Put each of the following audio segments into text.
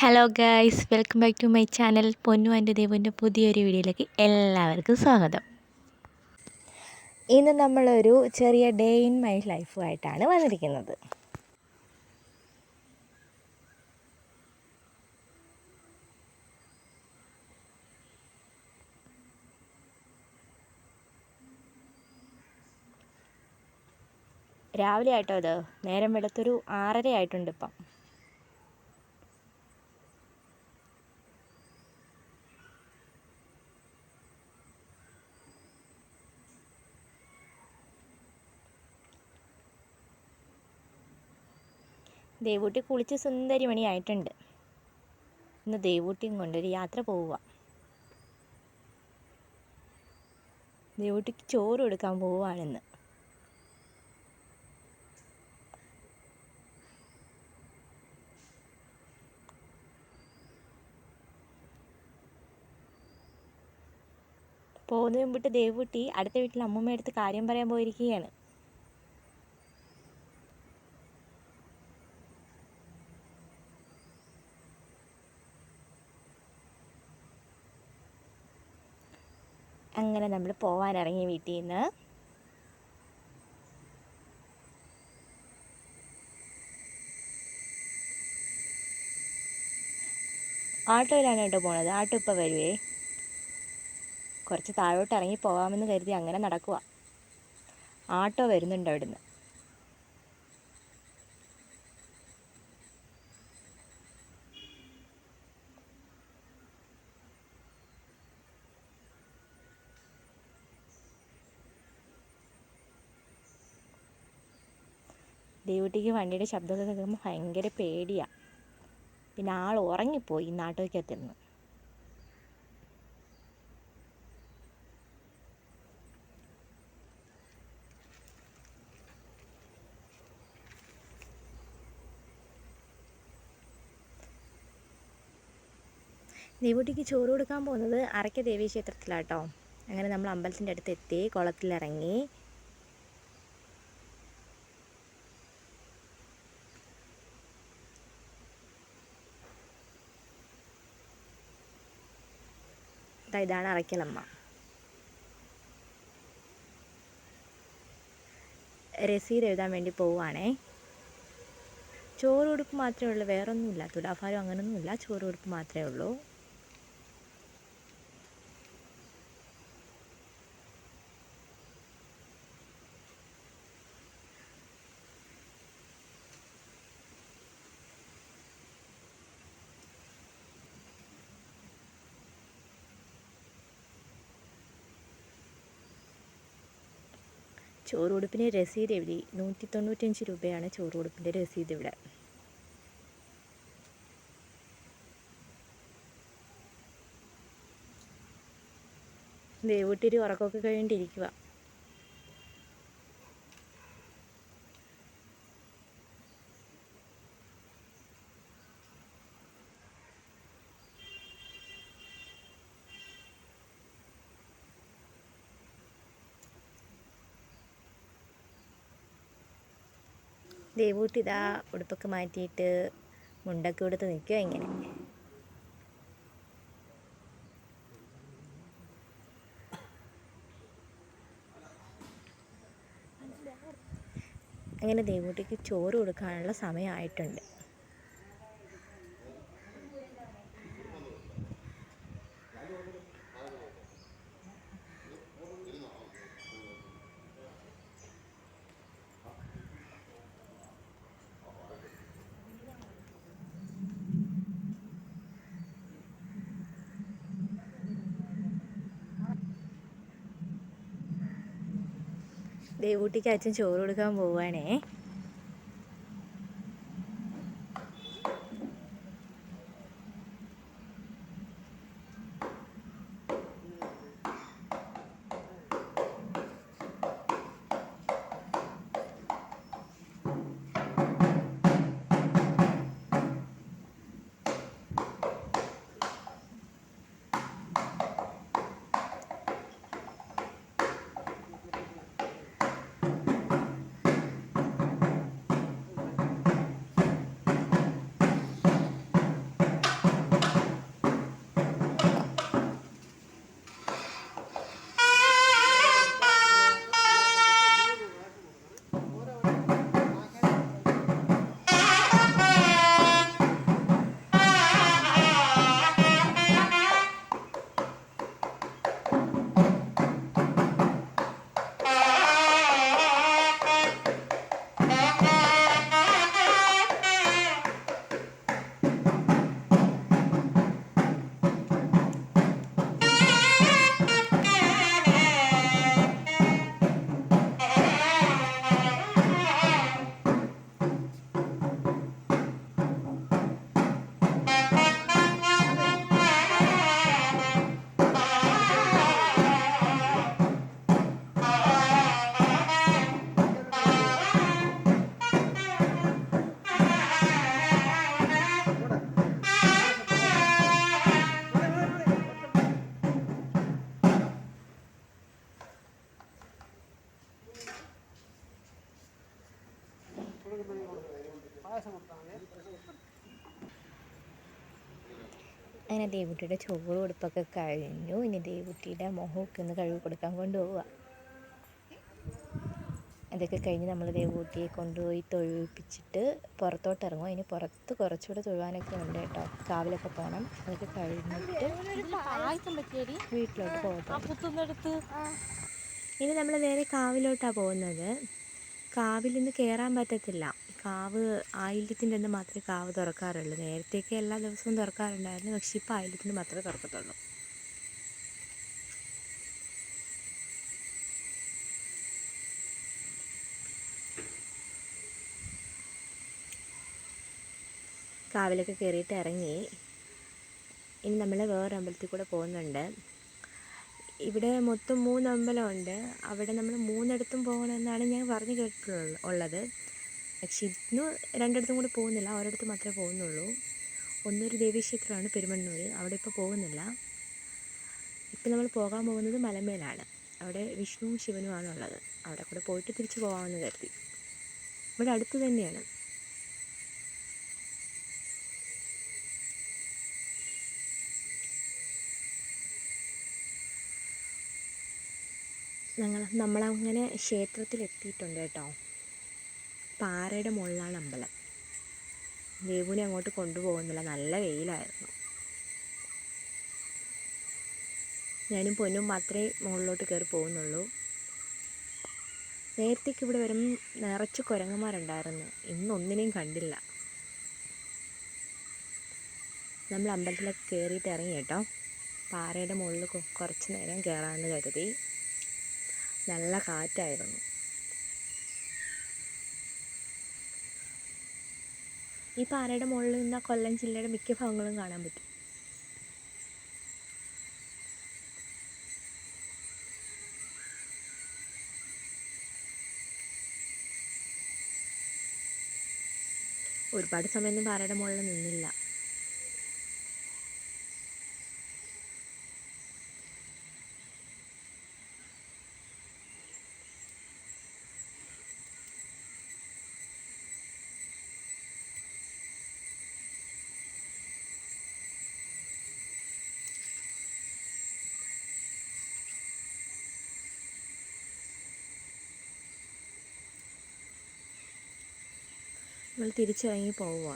Hello guys welcome back to my channel Ponnu എന്റെ ദേവന്റെ പുതിയൊരു വീഡിയോയിലേക്ക് എല്ലാവർക്കും സ്വാഗതം. ഇന്ന് നമ്മളൊരു ചെറിയ ഡേ ഇൻ മൈ ലൈഫുമായിട്ടാണ് വന്നിരിക്കുന്നത്. രാവിലെ ആയിട്ടോ അത് നേരം വെളുത്തൊരു ആറര ആയിട്ടുണ്ട് ഇപ്പം. ദേവൂട്ടി കുളിച്ച് സുന്ദരി മണിയായിട്ടുണ്ട് ഇന്ന് ദേവൂട്ടിയും കൊണ്ടൊരു യാത്ര പോവുക. ദേവൂട്ടിക്ക് ചോറ് കൊടുക്കാൻ പോവുകയാണിന്ന്. പോകുന്നതിന് മുമ്പിട്ട് ദേവൂട്ടി അടുത്ത വീട്ടിൽ അമ്മൂമ്മയടുത്ത് കാര്യം പറയാൻ പോയിരിക്കുകയാണ്. അങ്ങനെ നമ്മൾ പോവാനിറങ്ങി വീട്ടിൽ നിന്ന് ആട്ടോയിലാണ് കേട്ടോ പോണത്. ആട്ടോ ഇപ്പോൾ വരുവേ. കുറച്ച് താഴോട്ട് ഇറങ്ങി പോവാമെന്ന് കരുതി അങ്ങനെ നടക്കുക ആട്ടോ വരുന്നുണ്ട് അവിടുന്ന്. ദേവുട്ടിക്ക് വണ്ടിയുടെ ശബ്ദമൊക്കെ കേൾക്കുമ്പോൾ ഭയങ്കര പേടിയാണ് പിന്നെ ആൾ ഉറങ്ങിപ്പോയി നാട്ടോയ്ക്കകത്തിരുന്ന് ദേവൂട്ടിക്ക് ചോറ് കൊടുക്കാൻ പോകുന്നത് അറയ്ക്ക ദേവീ ക്ഷേത്രത്തിലാട്ടോ അങ്ങനെ നമ്മൾ അമ്പലത്തിന്റെ അടുത്ത് എത്തി കുളത്തിലിറങ്ങി. ഇതാണ് അറയ്ക്കലമ്മ. രസീത് എഴുതാൻ വേണ്ടി പോവുകയാണേ ചോറ് ഉടുപ്പ് മാത്രമേ ഉള്ളൂ വേറൊന്നുമില്ല തുലാഭാരം അങ്ങനെയൊന്നുമില്ല ചോറ് ഉടുപ്പ് മാത്രമേ ഉള്ളൂ. ചോറ് ഉടുപ്പിന് രസീത് എഴുതി. നൂറ്റി തൊണ്ണൂറ്റഞ്ച് രൂപയാണ് ചോറ് ഉടുപ്പിന്റെ രസീത് ഇവിടെ. ദേവൂട്ടിരി ഉറക്കമൊക്കെ കഴിഞ്ഞിട്ടിരിക്കുക ദേവൂട്ടി ഇതാ ഉടുപ്പൊക്കെ മാറ്റിയിട്ട് മുണ്ടൊക്കെ കൊടുത്ത് നിൽക്കുക ഇങ്ങനെ. അങ്ങനെ ദേവൂട്ടിക്ക് ചോറ് കൊടുക്കാനുള്ള സമയമായിട്ടുണ്ട്. ദേവൂട്ടിക്ക് അച്ഛൻ ചോറ് കൊടുക്കാൻ പോവുകയാണേ അങ്ങനെ ദേവുട്ടിയുടെ ചോറ് കൊടുപ്പൊക്കെ കഴിഞ്ഞു. ഇനി ദേവുട്ടിയുടെ മുഖമൊക്കെ ഒന്ന് കഴുകി കൊടുക്കാൻ കൊണ്ടുപോവുക അതൊക്കെ കഴിഞ്ഞ് നമ്മൾ ദേവൂട്ടിയെ കൊണ്ടുപോയി തൊഴുപ്പിച്ചിട്ട് പുറത്തോട്ട് ഇറങ്ങും അതിന് പുറത്ത് കുറച്ചുകൂടെ തൊഴുവാനൊക്കെ ഉണ്ട് കേട്ടോ. കാവിലൊക്കെ പോകണം അതൊക്കെ കഴിഞ്ഞിട്ട് വീട്ടിലോട്ട് പോകട്ടെ ഇനി നമ്മൾ നേരെ കാവിലോട്ടാണ് പോകുന്നത്. കാവിൽ നിന്ന് കയറാൻ പറ്റത്തില്ല. കാവ് ആയില്യത്തിന്റെ അന്ന് മാത്രമേ കാവ് തുറക്കാറുള്ളൂ. നേരത്തെയൊക്കെ എല്ലാ ദിവസവും തുറക്കാറുണ്ടായിരുന്നു. പക്ഷെ ഇപ്പോൾ ആയില്യത്തിന് മാത്രമേ തുറക്കത്തുള്ളൂ. കാവിലൊക്കെ കയറിയിട്ട് ഇറങ്ങി. ഇനി നമ്മൾ വേറെ അമ്പലത്തിൽ കൂടെ പോകുന്നുണ്ട്. ഇവിടെ മൊത്തം മൂന്ന് അമ്പലമുണ്ട്. അവിടെ നമ്മൾ മൂന്നിടത്തും പോകണമെന്നാണ് ഞാൻ പറഞ്ഞു കേട്ടിട്ടുള്ളത് ഉള്ളത്. പക്ഷെ ഇന്ന് രണ്ടിടത്തും കൂടി പോകുന്നില്ല ഒരിടത്ത് മാത്രമേ പോകുന്നുള്ളൂ. ഒന്നൊരു ദേവീക്ഷേത്രമാണ് പെരുമണ്ണൂർ അവിടെ ഇപ്പോൾ പോകുന്നില്ല. ഇപ്പം നമ്മൾ പോകാൻ പോകുന്നത് മലമേലാണ്. അവിടെ വിഷ്ണുവും ശിവനുമാണ് ഉള്ളത് അവിടെ കൂടെ പോയിട്ട് തിരിച്ചു പോകാമെന്ന് കരുതി. ഇവിടെ അടുത്ത് തന്നെയാണ്. ഞങ്ങൾ നമ്മളങ്ങനെ ക്ഷേത്രത്തിലെത്തിയിട്ടുണ്ട് കേട്ടോ. പാറയുടെ മുകളിലാണ് അമ്പലം. ദേവുവിനെ അങ്ങോട്ട് കൊണ്ടുപോകുന്നില്ല. നല്ല വെയിലായിരുന്നു. ഞാനും പൊന്നും മാത്രമേ മുകളിലോട്ട് കയറി പോകുന്നുള്ളൂ. നേരത്തേക്ക് ഇവിടെ വരും നിറച്ച് കുരങ്ങന്മാരുണ്ടായിരുന്നു. ഇന്നൊന്നിനെയും കണ്ടില്ല. നമ്മൾ അമ്പലത്തിലൊക്കെ കയറിയിട്ട് ഇറങ്ങി കേട്ടോ. പാറയുടെ മുകളിൽ കുറച്ച് നേരം കയറാമെന്ന് കരുതി. നല്ല കാറ്റായിരുന്നു. ഈ പാറയുടെ മുകളിൽ നിന്ന് കൊല്ലം ജില്ലയുടെ മിക്ക ഭാഗങ്ങളും കാണാൻ പറ്റും. ഒരുപാട് സമയമൊന്നും പാറയുടെ മുകളിൽ നിന്നില്ല. നമ്മൾ തിരിച്ചിറങ്ങി പോവുക.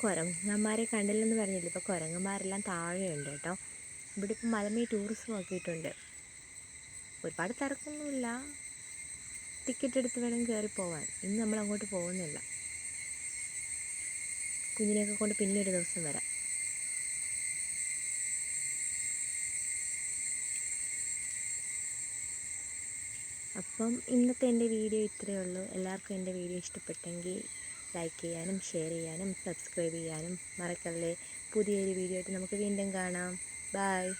കുരങ്ങന്മാരെ കണ്ടില്ലെന്ന് പറഞ്ഞില്ല? ഇപ്പോൾ കുരങ്ങന്മാരെല്ലാം താഴെയുണ്ട് കേട്ടോ. ഇവിടെ ഇപ്പോൾ മലമേ ടൂറിസം ആക്കിയിട്ടുണ്ട് ഒരുപാട് തിരക്കൊന്നുമില്ല. ടിക്കറ്റ് എടുത്ത് വേണം കയറി പോവാൻ. ഇന്ന് നമ്മൾ അങ്ങോട്ട് പോകുന്നില്ല. കുഞ്ഞിനെയൊക്കെ കൊണ്ട് പിന്നെ ഒരു ദിവസം വരാം. അപ്പം ഇന്നത്തെ എന്റെ വീഡിയോ ഇത്രയേ ഉള്ളൂ. എല്ലാവർക്കും എന്റെ വീഡിയോ ഇഷ്ടപ്പെട്ടെങ്കിൽ ലൈക്ക് ചെയ്യാനും ഷെയർ ചെയ്യാനും സബ്സ്ക്രൈബ് ചെയ്യാനും മറക്കല്ലേ. പുതിയൊരു വീഡിയോ ആയിട്ട് നമുക്ക് വീണ്ടും കാണാം. ബായ്